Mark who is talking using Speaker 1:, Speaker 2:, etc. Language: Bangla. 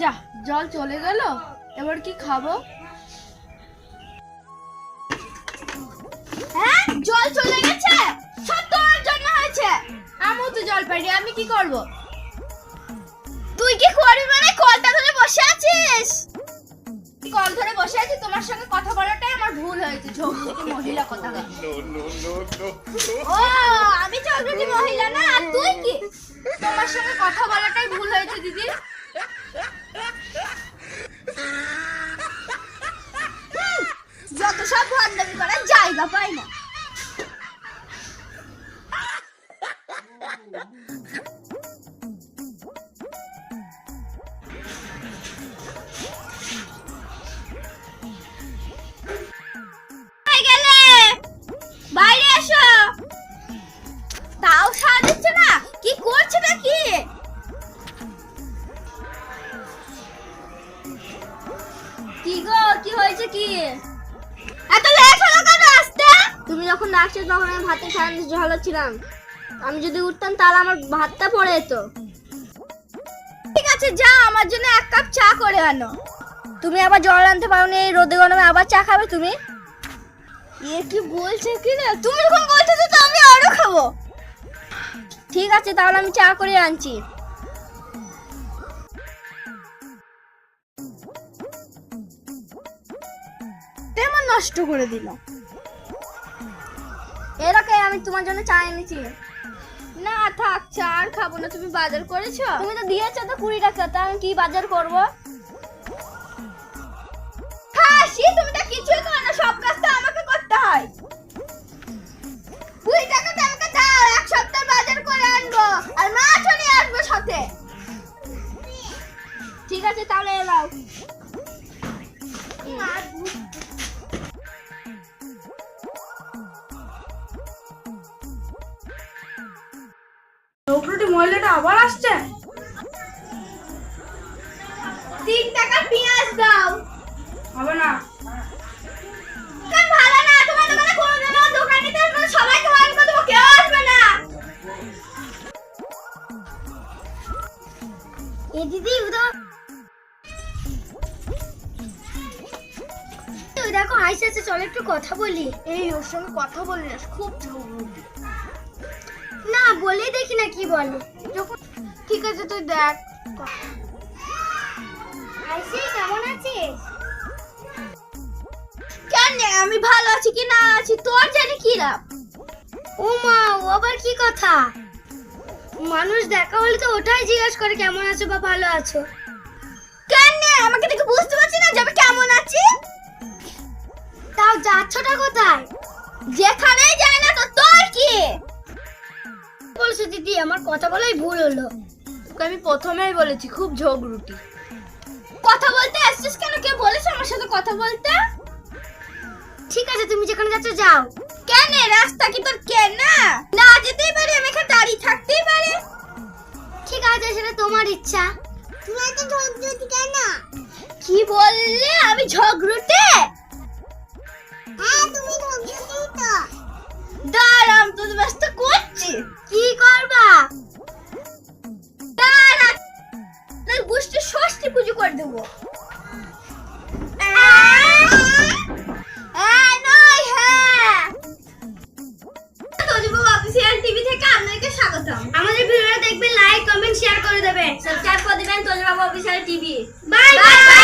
Speaker 1: যা জল চলে গেল এবার কি খাব? হ্যাঁ জল চলে গেছে? সব তোমার জন্য হয়েছে। আমিও তো জল পাইনি আমি কি করব? তুই কি করবি মানে কলটা ধরে বসে আছিস? কল ধরে বসে আছি তোমার সঙ্গে কথা বলাটাই আমার ভুল হয়েছে ঝোঁকঝুকি মহিলা কথা ও! আমি তোমার সঙ্গে কথা বলাটাই ভুল হয়েছে, দিদি। যত সব ভণ্ডামি করার জায়গা পাই না। কি গো কি হয়েছে কি? এত লেট হলো কেন আসতে? তুমি যখন ডাকছো তখন আমি ভাতের সারান ঝালাচ্ছিলাম আমি যদি উঠতাম তাহলে আমার ভাতটা পড়ে যেত। ঠিক আছে যা আমার জন্য এক কাপ চা করে আনো। তুমি আবার জল আনতে পারো এই রোদে গরমে আবার চা খাবে তুমি? এ কি বলছে কি রে? তুমি যখন বলতেছো তো আমি আরও খাব। ঠিক আছে তাহলে আমি চা করে আনছি। তেমন নষ্ট করে দিল। এরকম আমি তোমার জন্য চা এনেছি। না থাক চা আর খাব না তুমি বাজার করেছ? তুমি তো দিয়েছ তো কুড়ি টাকা তা আমি কি বাজার করব? হাসি তুমি তো কিছুই করো না সব কাজ তো আমাকে করতে হয়। ঠিক আছে তাহলে এলাও।
Speaker 2: নৌকরটি মহিলাটা আবার আসছে?
Speaker 1: তিন টাকা পেঁয়াজ দাও। দেখো হাসি আছে, চলো একটু কথা বলি। এই, ওর সঙ্গে কথা বলি না, খুব না, বলেই দেখি না কি বলে। যখন ঠিক আছে, তুই দেখ। আইসি, কেমন আছিস? কেন, আমি ভালো আছি কি না আছি? তোর জানি কি লাভ? ও মা ও আবার কি কথা? মানুষ দেখা হলে তো ওটাই জিজ্ঞাসা করে, কেমন আছো বা ভালো আছো? কেন, আমাকে দেখে বুঝতে পারছি না যে আমি কেমন আছি? তাও যাচ্ছটা কোথায়? যেখানেই যাই না তো তোর কি? বলছো দিদি আমার কথা বলাই ভুল হলো।
Speaker 2: তোকে আমি প্রথমেই বলেছি খুব ঝগড়ুটি
Speaker 1: কথা বলতে আসছিস কেন? কে বলেছে আমার সাথে কথা বলতে? ঠিক আছে তুমি যেখানে যাচ্ছ যাও। কেন? রাস্তা কি তোর কেন? না না যেতেই পারি আমি এখানে দাঁড়িয়ে থাকতেই পারি। ঠিক আছে সেটা তোমার ইচ্ছা। তুমি এত ঝগড়ুটে কেন? কি বললে? আমি ঝগড়ুটে দাঁড়াম তো। ব্যস্ত করছি। কি করবা? দাঁড়া তাই ষষ্ঠী পুজো করে দেবো। আমাদের ভিডিওটা দেখবেন লাইক কমেন্ট শেয়ার করে দেবেন। সাবস্ক্রাইব করে দিবেন তোজবাবু অফিসিয়াল টিভি বাই বাই